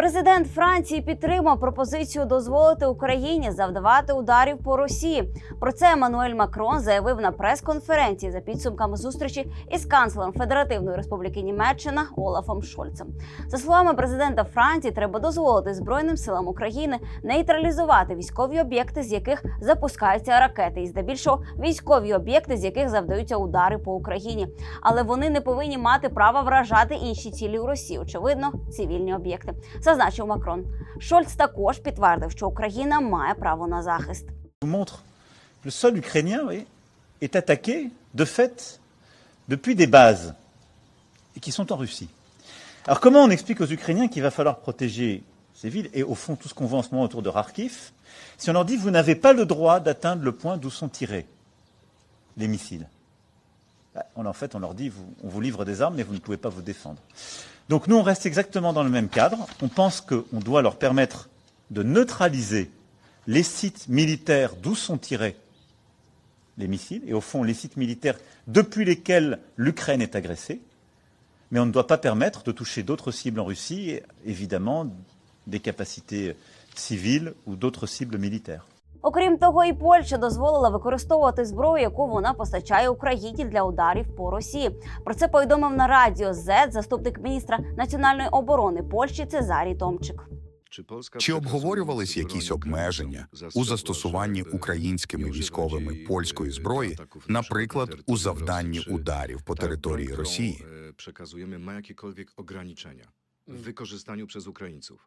Президент Франції підтримав пропозицію дозволити Україні завдавати ударів по Росії. Про це Еммануель Макрон заявив на прес-конференції за підсумками зустрічі із канцлером Федеративної Республіки Німеччина Олафом Шольцем. За словами президента Франції, треба дозволити Збройним силам України нейтралізувати військові об'єкти, з яких запускаються ракети, і здебільшого військові об'єкти, з яких завдаються удари по Україні. Але вони не повинні мати права вражати інші цілі у Росії, очевидно, цивільні об'єкти. Зазначив Макрон. Шольц також підтвердив, що Україна має право на захист. vous montre que le sol ukrainien oui, est attaqué de fait depuis des bases et qui sont en Russie. Alors comment on explique aux Ukrainiens qu'il va falloir protéger ces villes et au fond tout ce qu'on voit en ce moment autour de Kharkiv si on leur dit vous n'avez pas le droit d'atteindre le point d'où sont tirés les missiles Bah, On, En fait, on leur dit on vous livre des armes mais vous ne pouvez pas vous défendre. Donc nous, on reste exactement dans le même cadre. On pense qu'on doit leur permettre de neutraliser les sites militaires d'où sont tirés les missiles, et au fond les sites militaires depuis lesquels l'Ukraine est agressée, mais on ne doit pas permettre de toucher d'autres cibles en Russie, et évidemment des capacités civiles ou d'autres cibles militaires. Окрім того, і Польща дозволила використовувати зброю, яку вона постачає Україні для ударів по Росії. Про це повідомив на радіо Z заступник міністра національної оборони Польщі Цезарій Томчик. Чи обговорювались якісь обмеження у застосуванні українськими військовими польської зброї, наприклад, у завданні ударів по території Росії? Przekazujemy ma jakiekolwiek ograniczenia w wykorzystaniu przez Ukraińców.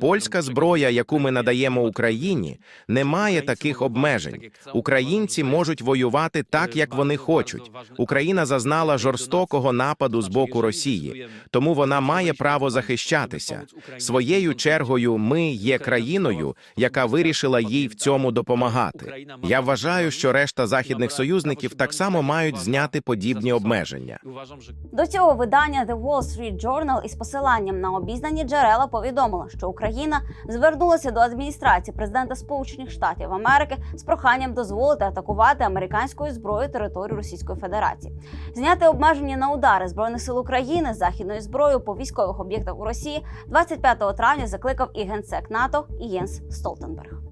Польська зброя, яку ми надаємо Україні, не має таких обмежень. Українці можуть воювати так, як вони хочуть. Україна зазнала жорстокого нападу з боку Росії, тому вона має право захищатися. Своєю чергою, ми є країною, яка вирішила їй в цьому допомагати. Я вважаю, що решта західних союзників так само мають зняти подібні обмеження. До цього видання The Wall Street Journal із посиланням на обізнані джерела повідомило, що Україна звернулася до адміністрації президента Сполучених Штатів Америки з проханням дозволити атакувати американською зброєю територію Російської Федерації, зняти обмеження на удари збройних сил України з західною зброєю по військових об'єктах у Росії 25 травня закликав і генсек НАТО і Єнс Столтенберг.